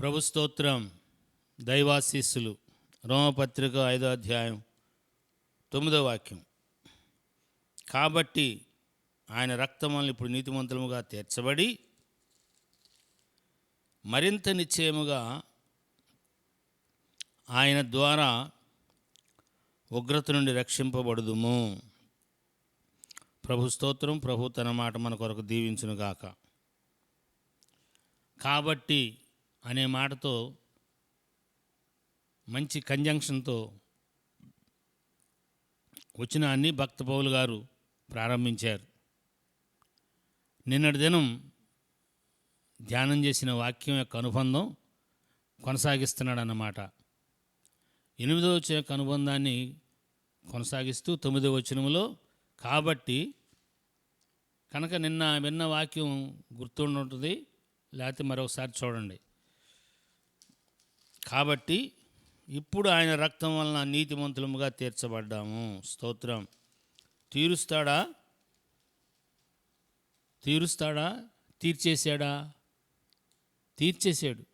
ప్రభు స్తోత్రం దైవాశీస్సులు. రోమపత్రిక ఐదో అధ్యాయం తొమ్మిదో వాక్యం. కాబట్టి ఆయన రక్తమల్ని ఇప్పుడు నీతిమంతులముగా తీర్చబడి మరింత నిశ్చయముగా ఆయన ద్వారా ఉగ్రత నుండి రక్షింపబడుదుము. ప్రభు స్తోత్రం ప్రభు తన మాట మన కొరకు దీవించునుగాక. కాబట్టి అనే మాటతో మంచి కంజంక్షన్తో వచ్చిన అన్ని భక్త పౌలు గారు ప్రారంభించారు. నిన్నటి దినం ధ్యానం చేసిన వాక్యం యొక్క అనుబంధం కొనసాగిస్తున్నాడు అన్నమాట ఎనిమిదో వచ్చిన యొక్క అనుబంధాన్ని కొనసాగిస్తూ తొమ్మిదో వచనములో కాబట్టి కనుక నిన్న విన్న వాక్యం గుర్తుండుంటుంది లేకపోతే మరొకసారి చూడండి. కాబట్టి ఇప్పుడు ఆయన రక్తం వలన నీతిమంతులముగా తీర్చబడ్డాము. స్తోత్రం. తీరుస్తాడా? తీరుస్తాడా? తీర్చేశాడా? తీర్చేశాడు.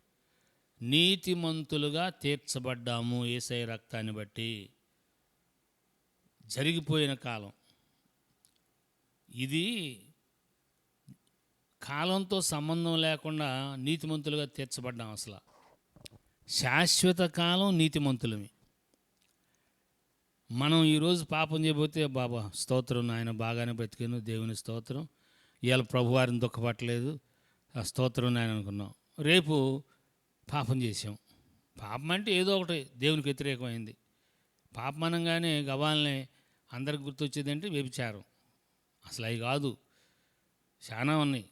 నీతిమంతులుగా తీర్చబడ్డాము ఏసై రక్తాన్ని బట్టి. జరిగిపోయిన కాలం. ఇది కాలంతో సంబంధం లేకుండా నీతిమంతులుగా తీర్చబడ్డాం అసలు. శాశ్వత కాలం నీతిమంతులమే. మనం ఈరోజు పాపం చేయబోతే బాబా స్తోత్రం నాయన బాగానే బ్రతికాను దేవుని స్తోత్రం. ఇవాళ ప్రభువారిని దుఃఖపట్టలేదు. ఆ స్తోత్రం నాయన అనుకున్నాం. రేపు పాపం చేసాం పాపం అంటే ఏదో ఒకటి దేవునికి వ్యతిరేకమైంది. పాపం అనగానే గవాల్ని అందరికి గుర్తొచ్చేది అంటే వ్యభిచారం. అసలు అవి కాదు. చాలా ఉన్నాయి.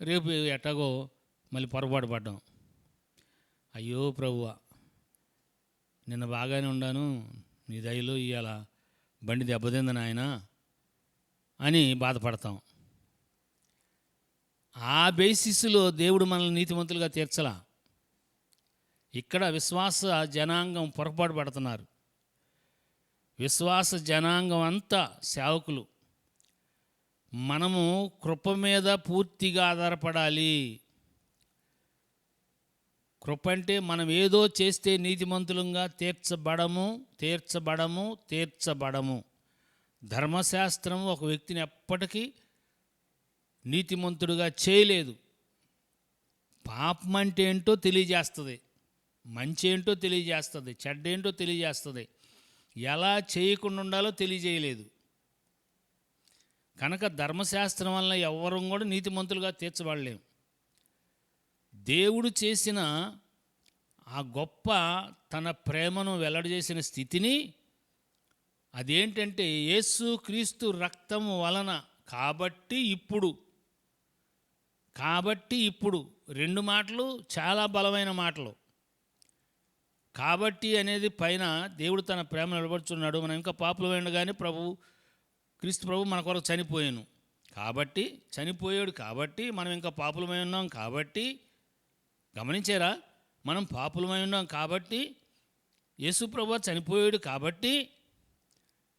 రేపు ఎట్టాగో మళ్ళీ పొరపాటు పడ్డాం. అయ్యో ప్రభువ నిన్న బాగానే ఉండాను నీ దయలో ఇవాళ బండి దెబ్బతింది నాయన అని బాధపడతాం. ఆ బేసిస్లో దేవుడు మనల్ని నీతిమంతులుగా తీర్చలా. ఇక్కడ విశ్వాస జనాంగం పొరపాటు పడుతున్నారు. విశ్వాస జనాంగం అంతా సేవకులు. మనము కృప మీద పూర్తిగా ఆధారపడాలి. కృప అంటే మనం ఏదో చేస్తే నీతిమంతులంగా తీర్చబడము తీర్చబడము తీర్చబడము. ధర్మశాస్త్రం ఒక వ్యక్తిని ఎప్పటికీ నీతిమంతుడుగా చేయలేదు. పాపం అంటే ఏంటో తెలియజేస్తుంది మంచి ఏంటో తెలియజేస్తుంది చెడ్డేంటో తెలియజేస్తుంది. ఎలా చేయకుండా ఉండాలో తెలియజేయలేదు. కనుక ధర్మశాస్త్రం వల్ల ఎవరు కూడా నీతిమంతులుగా తీర్చబడలేము. దేవుడు చేసిన ఆ గొప్ప తన ప్రేమను వెల్లడి చేసిన స్థితిని అదేంటంటే యేసు క్రీస్తు రక్తం వలన కాబట్టి ఇప్పుడు కాబట్టి ఇప్పుడు రెండు మాటలు చాలా బలమైన మాటలు. కాబట్టి అనేది పైన దేవుడు తన ప్రేమ నిలబడుచున్నాడు. మనం ఇంకా పాపులమైన కానీ ప్రభు క్రీస్తు ప్రభు మన కొరకు చనిపోయాను. కాబట్టి చనిపోయాడు కాబట్టి మనం ఇంకా పాపులమై ఉన్నాం కాబట్టి గమనించారా? మనం పాపులమై ఉన్నాం కాబట్టి యేసుప్రభు చనిపోయాడు కాబట్టి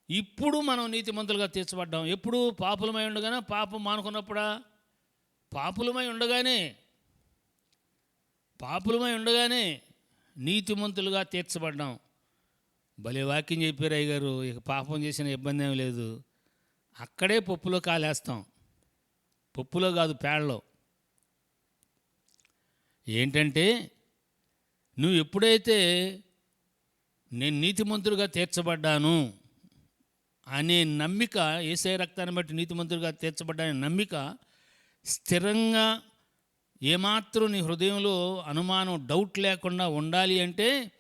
ఇప్పుడు మనం నీతిమంతులుగా తీర్చబడ్డాం. ఎప్పుడు పాపులమై ఉండగానే పాపం మానుకున్నప్పుడా? పాపులమై ఉండగానే పాపులమై ఉండగానే నీతిమంతులుగా తీర్చబడ్డాం. భలే వాక్యం చెప్పారు అయ్యగారు. ఇక పాపం చేసిన ఇబ్బంది ఏం లేదు. అక్కడే పప్పులో కాలేస్తాం. పప్పులో కాదు పేడలో. ఏంటంటే నువ్వు ఎప్పుడైతే నేను నీతిమంతుడిగా తీర్చబడ్డాను అనే నమ్మిక ఏసే రక్తాన్ని బట్టి నీతిమంతుడిగా తీర్చబడ్డానే నమ్మిక స్థిరంగా ఏమాత్రం నీ హృదయంలో అనుమానం డౌట్ లేకుండా ఉండాలి అంటే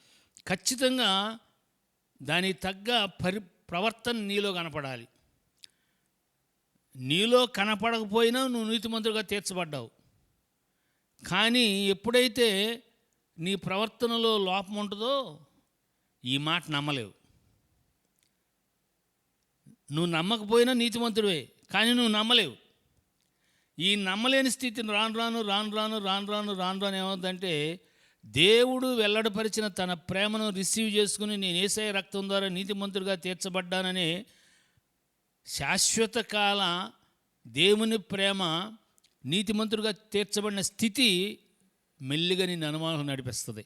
ఖచ్చితంగా దానికి తగ్గ పరి ప్రవర్తన నీలో కనపడాలి. నీలో కనపడకపోయినా నువ్వు నీతిమంతుడిగా తీర్చబడ్డావు. కానీ ఎప్పుడైతే నీ ప్రవర్తనలో లోపం ఉంటుందో ఈ మాట నమ్మలేవు. నువ్వు నమ్మకపోయినా నీతిమంతుడివే కానీ నువ్వు నమ్మలేవు. ఈ నమ్మలేని స్థితిని రాను రాను రాను రాను రాను రాను రాను రాను ఏమవుతుందంటే దేవుడు వెల్లడపరిచిన తన ప్రేమను రిసీవ్ చేసుకుని నేను ఏసఐ రక్తం ద్వారా నీతిమంతుడిగా తీర్చబడ్డానని శాశ్వత కాల దేవుని ప్రేమ నీతిమంతుడిగా తీర్చబడిన స్థితి మెల్లిగా నిన్ను అనుమానం నడిపిస్తుంది.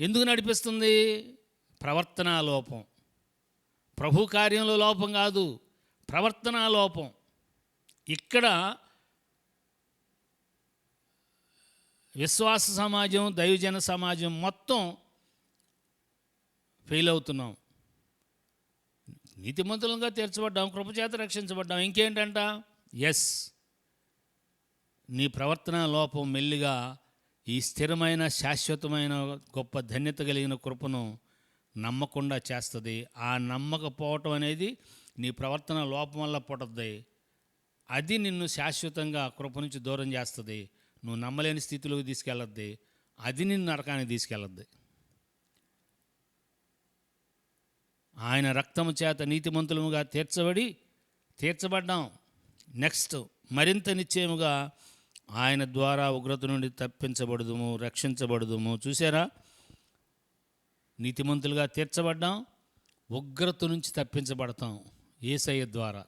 ఎందుకు నడిపిస్తుంది? ప్రవర్తనా లోపం. ప్రభు కార్యంలో లోపం కాదు ప్రవర్తనా లోపం. ఇక్కడ విశ్వాస సమాజం దైవజన సమాజం మొత్తం ఫెయిల్ అవుతున్నాం. నీతిమంతులంగా తీర్చబడ్డాం కృపచేత రక్షించబడ్డాం. ఇంకేంటంట? ఎస్ నీ ప్రవర్తన లోపం మెల్లిగా ఈ స్థిరమైన శాశ్వతమైన గొప్ప ధన్యత కలిగిన కృపను నమ్మకుండా చేస్తుంది. ఆ నమ్మకపోవటం అనేది నీ ప్రవర్తన లోపం వల్ల పుట్టద్ది అది నిన్ను శాశ్వతంగా కృప నుంచి దూరం చేస్తుంది. నువ్వు నమ్మలేని స్థితిలోకి తీసుకెళ్ళద్ది. అది నిన్ను నరకానికి తీసుకెళ్ళద్ది. ఆయన రక్తము చేత నీతిమంతులముగా తీర్చబడి తీర్చబడ్డాం. నెక్స్ట్ మరింత నిశ్చయముగా ఆయన ద్వారా ఉగ్రత నుండి తప్పించబడదుము రక్షించబడదుము. చూసారా నీతిమంతులుగా తీర్చబడ్డాం ఉగ్రత నుంచి తప్పించబడతాం ఏసయ్య ద్వారా.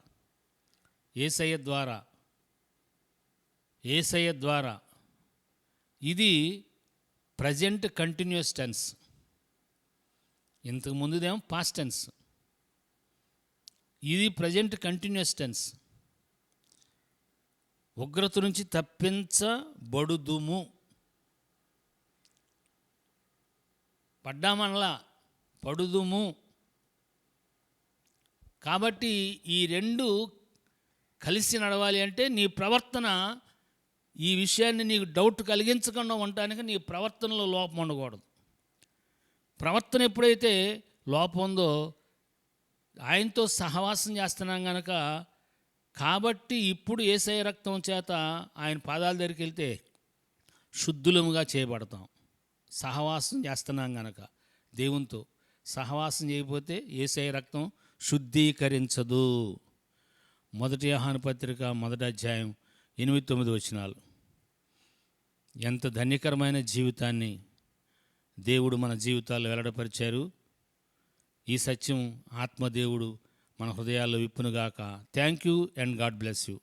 ఏసయ్య ద్వారా. ఏసయ్య ద్వారా. ఇది ప్రజెంట్ కంటిన్యూస్ టెన్స్. ఇంతకు ముందుదేమో పాస్ట్ టెన్స్. ఇది ప్రజెంట్ కంటిన్యూస్ టెన్స్. ఉగ్రత నుంచి తప్పించబడుదుము. పడ్డామనలా పడుదుము. కాబట్టి ఈ రెండు కలిసి నడవాలి అంటే నీ ప్రవర్తన ఈ విషయాన్ని నీకు డౌట్ కలిగించకుండా ఉండటానికి నీ ప్రవర్తనలో లోపం ఉండకూడదు. ప్రవర్తన ఎప్పుడైతే లోపం ఉందో ఆయనతో సహవాసం చేస్తున్నాం కనుక కాబట్టి ఇప్పుడు ఏసఐ రక్తం చేత ఆయన పాదాల దగ్గరికి వెళ్తే శుద్ధులముగా చేయబడతాం. సహవాసం చేస్తున్నాం గనక. దేవునితో సహవాసం చేయకపోతే ఏసఐ రక్తం శుద్ధీకరించదు. మొదటి ఆహాన పత్రిక మొదటి అధ్యాయం ఎనిమిది తొమ్మిది వచనాలు. ఎంత ధన్యకరమైన జీవితాన్ని దేవుడు మన జీవితాల్లో వెల్లడపరిచారు. ఈ సత్యం ఆత్మదేవుడు మన హృదయాల్లో విప్పునుగాక. Thank you and God bless you